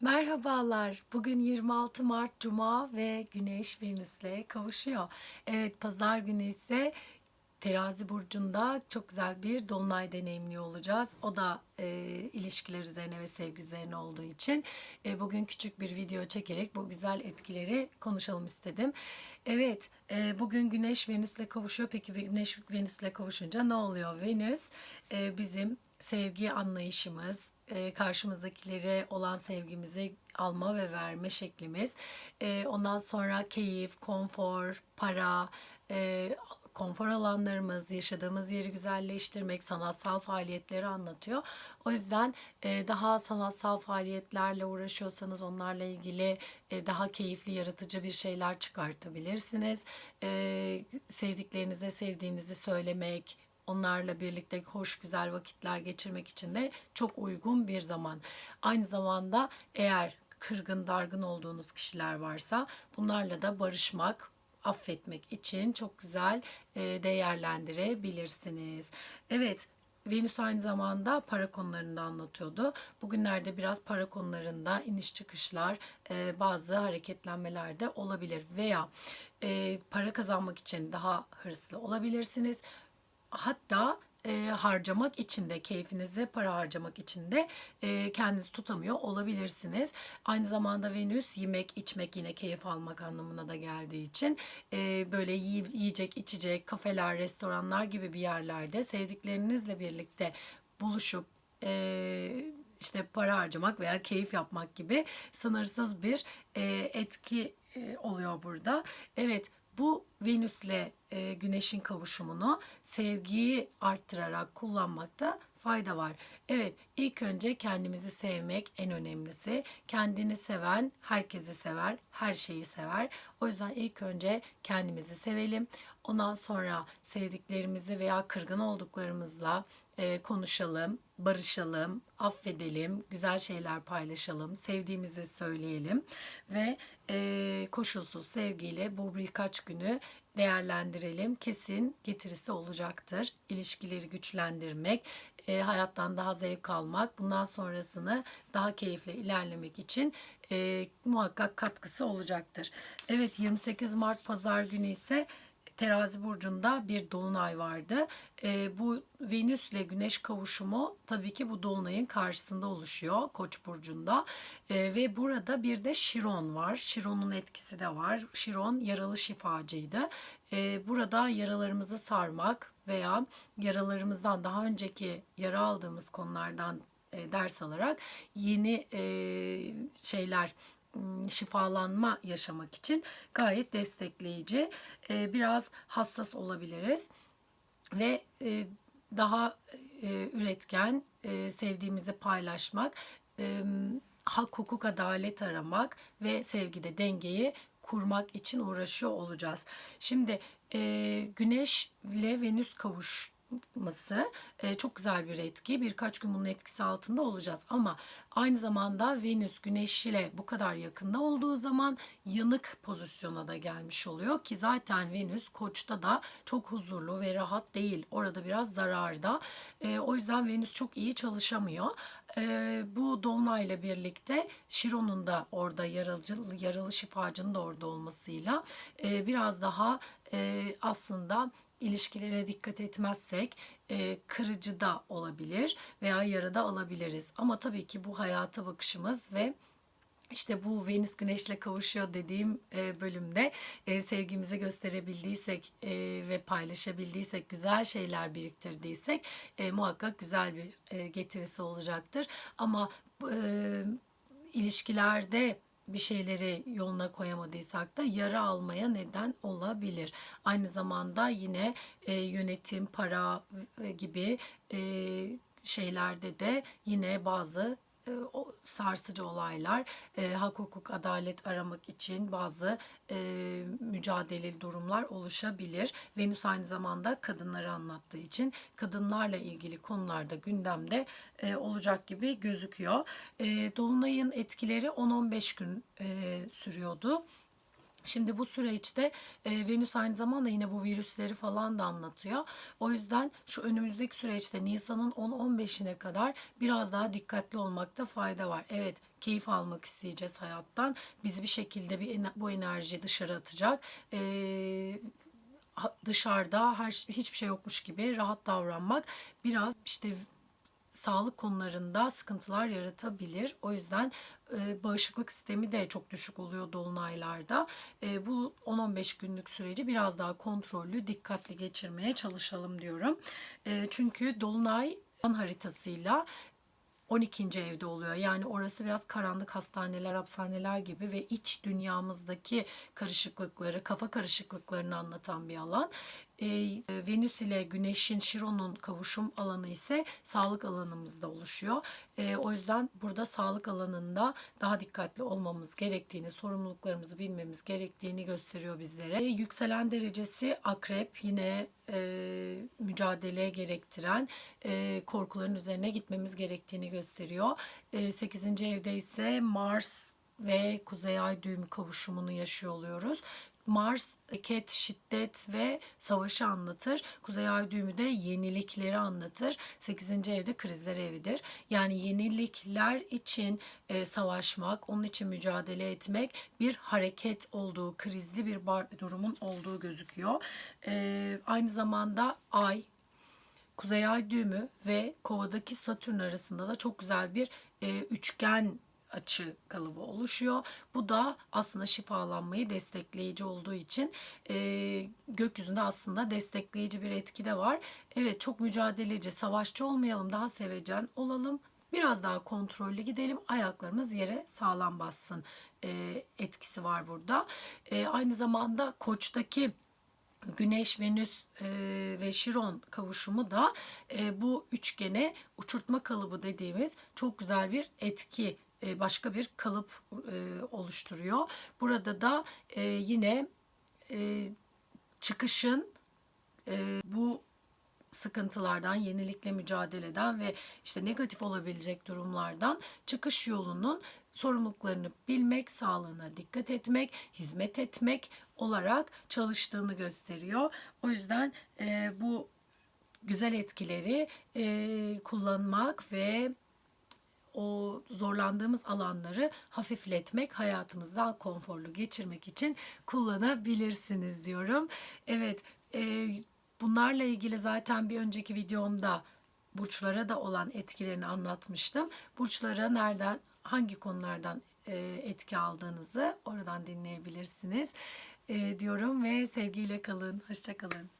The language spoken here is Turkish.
Merhabalar. Bugün 26 Mart Cuma ve Güneş Venüs'le kavuşuyor. Evet, pazar günü ise Terazi burcunda çok güzel bir dolunay deneyimliyor olacağız. O da e, ilişkiler üzerine ve sevgi üzerine olduğu için e, bugün küçük bir video çekerek bu güzel etkileri konuşalım istedim. Evet, e, bugün Güneş Venüs'le kavuşuyor. Peki Güneş Venüs'le kavuşunca ne oluyor? Venüs e, bizim sevgi anlayışımız, karşımızdakilere olan sevgimizi alma ve verme şeklimiz. E, ondan sonra keyif, konfor, para, e, konfor alanlarımız, yaşadığımız yeri güzelleştirmek, sanatsal faaliyetleri anlatıyor. O yüzden e, daha sanatsal faaliyetlerle uğraşıyorsanız onlarla ilgili e, daha keyifli, yaratıcı bir şeyler çıkartabilirsiniz. E, sevdiklerinize sevdiğinizi söylemek, onlarla birlikte hoş güzel vakitler geçirmek için de çok uygun bir zaman. Aynı zamanda eğer kırgın dargın olduğunuz kişiler varsa bunlarla da barışmak, affetmek için çok güzel e, değerlendirebilirsiniz. Evet, Venüs aynı zamanda para konularında anlatıyordu. Bugünlerde biraz para konularında iniş çıkışlar, e, bazı hareketlenmeler de olabilir veya e, para kazanmak için daha hırslı olabilirsiniz. Hatta e, harcamak için de keyfinize para harcamak için de e, kendinizi tutamıyor olabilirsiniz. Aynı zamanda Venüs yemek içmek yine keyif almak anlamına da geldiği için e, böyle yiy- yiyecek içecek kafeler restoranlar gibi bir yerlerde sevdiklerinizle birlikte buluşup e, işte para harcamak veya keyif yapmak gibi sınırsız bir e, etki e, oluyor burada. Evet bu Venüs'le e, Güneş'in kavuşumunu sevgiyi arttırarak kullanmakta fayda var. Evet, ilk önce kendimizi sevmek en önemlisi. Kendini seven herkesi sever, her şeyi sever. O yüzden ilk önce kendimizi sevelim. Ondan sonra sevdiklerimizi veya kırgın olduklarımızla e, konuşalım, barışalım, affedelim, güzel şeyler paylaşalım, sevdiğimizi söyleyelim ve e, koşulsuz sevgiyle bu birkaç günü değerlendirelim. Kesin getirisi olacaktır. İlişkileri güçlendirmek, e, hayattan daha zevk almak, bundan sonrasını daha keyifle ilerlemek için e, muhakkak katkısı olacaktır. Evet 28 Mart Pazar günü ise Terazi burcunda bir dolunay vardı. E, bu Venüs ile Güneş kavuşumu tabii ki bu dolunayın karşısında oluşuyor Koç burcunda. E, ve burada bir de Şiron var. Şiron'un etkisi de var. Şiron yaralı şifacıydı. E, burada yaralarımızı sarmak veya yaralarımızdan daha önceki yara aldığımız konulardan e, ders alarak yeni e, şeyler şifalanma yaşamak için gayet destekleyici. E, biraz hassas olabiliriz ve e, daha e, üretken, e, sevdiğimizi paylaşmak, hak, hukuk, adalet aramak ve sevgide dengeyi kurmak için uğraşıyor olacağız. Şimdi Güneş ile Venüs kavuşması e, çok güzel bir etki. Birkaç gün bunun etkisi altında olacağız. Ama aynı zamanda Venüs Güneş ile bu kadar yakında olduğu zaman yanık pozisyona da gelmiş oluyor ki zaten Venüs Koç'ta da çok huzurlu ve rahat değil. Orada biraz zararda. E, o yüzden Venüs çok iyi çalışamıyor. E, bu dolunayla birlikte Şiron'un da orada yaralı, yaralı şifacının da orada olmasıyla e, biraz daha e, aslında ilişkilere dikkat etmezsek e, kırıcı da olabilir veya yara da alabiliriz. Ama tabii ki bu hayata bakışımız ve işte bu Venüs Güneş'le kavuşuyor dediğim e, bölümde e, sevgimizi gösterebildiysek e, ve paylaşabildiysek, güzel şeyler biriktirdiysek muhakkak güzel bir getirisi olacaktır. Ama ilişkilerde bir şeyleri yoluna koyamadıysak da yara almaya neden olabilir. Aynı zamanda yine e, yönetim, para e, gibi e, şeylerde de yine bazı e, o sarsıcı olaylar, e, hak hukuk adalet aramak için bazı e, mücadeleli durumlar oluşabilir. Venüs aynı zamanda kadınları anlattığı için kadınlarla ilgili konularda gündemde e, olacak gibi gözüküyor. E, Dolunay'ın etkileri 10-15 gün e, sürüyordu. Şimdi bu süreçte e, Venüs aynı zamanda yine bu virüsleri falan da anlatıyor. O yüzden şu önümüzdeki süreçte Nisan'ın 10-15'ine kadar biraz daha dikkatli olmakta fayda var. Evet keyif almak isteyeceğiz hayattan. Bizi bir şekilde bir bu enerji dışarı atacak. Ee, dışarıda her hiçbir şey yokmuş gibi rahat davranmak biraz işte sağlık konularında sıkıntılar yaratabilir. O yüzden e, bağışıklık sistemi de çok düşük oluyor dolunaylarda. E, bu 10-15 günlük süreci biraz daha kontrollü, dikkatli geçirmeye çalışalım diyorum. E, çünkü dolunay an haritasıyla 12. evde oluyor. Yani orası biraz karanlık hastaneler, hapishaneler gibi ve iç dünyamızdaki karışıklıkları, kafa karışıklıklarını anlatan bir alan. Ee, Venüs ile Güneş'in, Şiron'un kavuşum alanı ise sağlık alanımızda oluşuyor. Ee, o yüzden burada sağlık alanında daha dikkatli olmamız gerektiğini, sorumluluklarımızı bilmemiz gerektiğini gösteriyor bizlere. Ee, yükselen derecesi akrep yine e, mücadele gerektiren e, korkuların üzerine gitmemiz gerektiğini gösteriyor. E, 8. evde ise Mars ve Kuzey Ay düğümü kavuşumunu yaşıyor oluyoruz. Mars, eket, şiddet ve savaşı anlatır. Kuzey Ay düğümü de yenilikleri anlatır. 8. evde krizler evidir. Yani yenilikler için e, savaşmak, onun için mücadele etmek bir hareket olduğu, krizli bir durumun olduğu gözüküyor. E, aynı zamanda Ay, Kuzey Ay düğümü ve Kova'daki Satürn arasında da çok güzel bir e, üçgen açı kalıbı oluşuyor. Bu da aslında şifalanmayı destekleyici olduğu için e, gökyüzünde aslında destekleyici bir etki de var. Evet çok mücadeleci, savaşçı olmayalım, daha sevecen olalım. Biraz daha kontrollü gidelim, ayaklarımız yere sağlam bassın e, etkisi var burada. E, aynı zamanda koçtaki Güneş, Venüs e, ve Şiron kavuşumu da e, bu üçgene uçurtma kalıbı dediğimiz çok güzel bir etki, e, başka bir kalıp e, oluşturuyor. Burada da e, yine çıkışın bu sıkıntılardan, yenilikle mücadeleden ve işte negatif olabilecek durumlardan çıkış yolunun sorumluluklarını bilmek, sağlığına dikkat etmek, hizmet etmek olarak çalıştığını gösteriyor. O yüzden e, bu güzel etkileri e, kullanmak ve o zorlandığımız alanları hafifletmek, hayatımızdan konforlu geçirmek için kullanabilirsiniz diyorum. Evet, e, bunlarla ilgili zaten bir önceki videomda burçlara da olan etkilerini anlatmıştım. Burçlara nereden, hangi konulardan e, etki aldığınızı oradan dinleyebilirsiniz e, diyorum ve sevgiyle kalın, hoşça kalın.